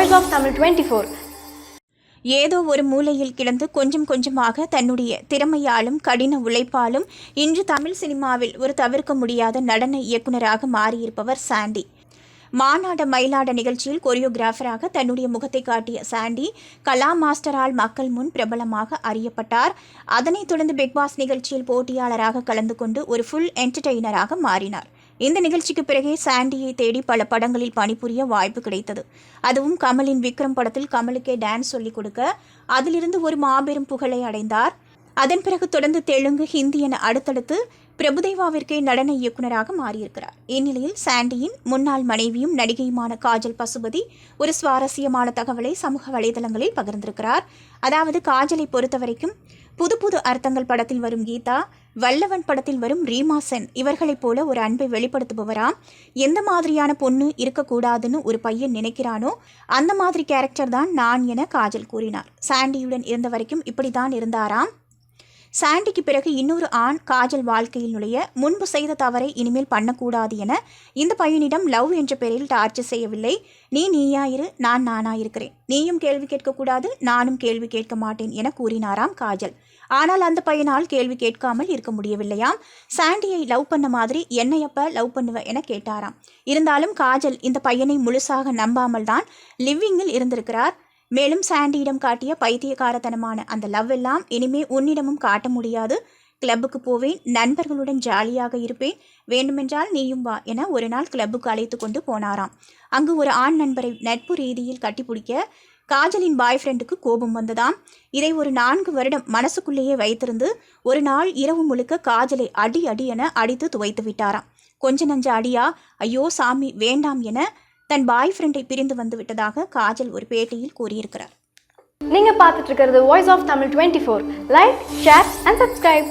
Voice of Tamil twenty four ஏதோ ஒரு மூலையில் கிடந்து கொஞ்சம் கொஞ்சமாக தன்னுடைய திறமையாலும் கடின உழைப்பாலும் இன்று தமிழ் சினிமாவில் ஒரு தவிர்க்க முடியாத நடன இயக்குனராக மாறியிருப்பவர் சாண்டி. மாநாட மயிலாட நிகழ்ச்சியில் கொரியோகிராஃபராக தன்னுடைய முகத்தை காட்டிய சாண்டி கலா மாஸ்டரால் மக்கள் முன் பிரபலமாக அறியப்பட்டார். அதனைத் தொடர்ந்து பிக்பாஸ் நிகழ்ச்சியில் போட்டியாளராக கலந்து கொண்டு ஒரு ஃபுல் என்டர்டெய்னராக மாறினார். இந்த நிகழ்ச்சிக்கு பிறகே சாண்டியை தேடி பல படங்களில் பணிபுரிய வாய்ப்பு கிடைத்தது. அதுவும் கமலின் விக்ரம் படத்தில் கமலுக்கே டான்ஸ் சொல்லிக் கொடுக்க அதிலிருந்து ஒரு மாபெரும் புகழை அடைந்தார். அதன் பிறகு தொடர்ந்து தெலுங்கு ஹிந்தி என அடுத்தடுத்து பிரபுதேவாவிற்கே நடன இயக்குனராக மாறியிருக்கிறார். இந்நிலையில் சாண்டியின் முன்னாள் மனைவியும் நடிகையுமான காஜல் பசுபதி ஒரு சுவாரஸ்யமான தகவலை சமூக வலைதளங்களில் பகிர்ந்திருக்கிறார். அதாவது காஜலை பொறுத்தவரைக்கும் புது புது அர்த்தங்கள் படத்தில் வரும் கீதா வல்லவன் படத்தில் வரும் ரீமா சென் இவர்களைப் போல ஒரு அன்பை வெளிப்படுத்துபவராம் எந்த மாதிரியான பொண்ணு இருக்கக்கூடாதுன்னு ஒரு பையன் நினைக்கிறானோ அந்த மாதிரி கேரக்டர் தான் நான் என காஜல் கூறினார். சாண்டியுடன் இருந்த வரைக்கும் இப்படி தான் இருந்தாராம். சாண்டிக்கு பிறகு இன்னொரு ஆண் காஜல் வாழ்க்கையில் நுழைய முன்பு செய்த தவறை இனிமேல் பண்ணக்கூடாது என இந்த பையனிடம் லவ் என்ற பெயரில் டார்ச்சர் செய்யவில்லை. நீ நீயாயிரு நான் நானாயிருக்கிறேன் நீயும் கேள்வி கேட்கக்கூடாது நானும் கேள்வி கேட்க மாட்டேன் என கூறினாராம் காஜல். ஆனால் அந்த பையனால் கேள்வி கேட்காமல் இருக்க முடியவில்லையாம். சாண்டியை லவ் பண்ண மாதிரி என்னை அப்ப லவ் பண்ணுவ என கேட்டாராம். இருந்தாலும் காஜல் இந்த பையனை முழுசாக நம்பாமல் தான் லிவிங்கில் இருந்திருக்கிறார். மேலும் சாண்டியிடம் காட்டிய பைத்தியகாரத்தனமான அந்த லவ் எல்லாம் இனிமே உன்னிடமும் காட்ட முடியாது. கிளப்புக்கு போவேன் நண்பர்களுடன் ஜாலியாக இருப்பேன். வேண்டுமென்றால் நீயும் வா என ஒரு நாள் கிளப்புக்கு அழைத்து கொண்டு போனாராம். அங்கு ஒரு ஆண் நண்பரை நட்பு ரீதியில் கட்டிப்பிடிக்க காஜலின் பாய் ஃப்ரெண்டுக்கு கோபம் வந்ததாம். இதை ஒரு நான்கு வருடம் மனசுக்குள்ளேயே வைத்திருந்து ஒரு நாள் இரவு முழுக்க காஜலை அடி அடி என அடித்து துவைத்து விட்டாராம். கொஞ்ச நஞ்ச அடியா? ஐயோ சாமி வேண்டாம் என தன் பாய் ஃப்ரெண்டை பிரிந்து வந்து விட்டதாக காஜல் ஒரு பேட்டியில் கூறியிருக்கிறார். நீங்க பார்த்துட்டு இருக்கிறது voice of Tamil twenty four like share and subscribe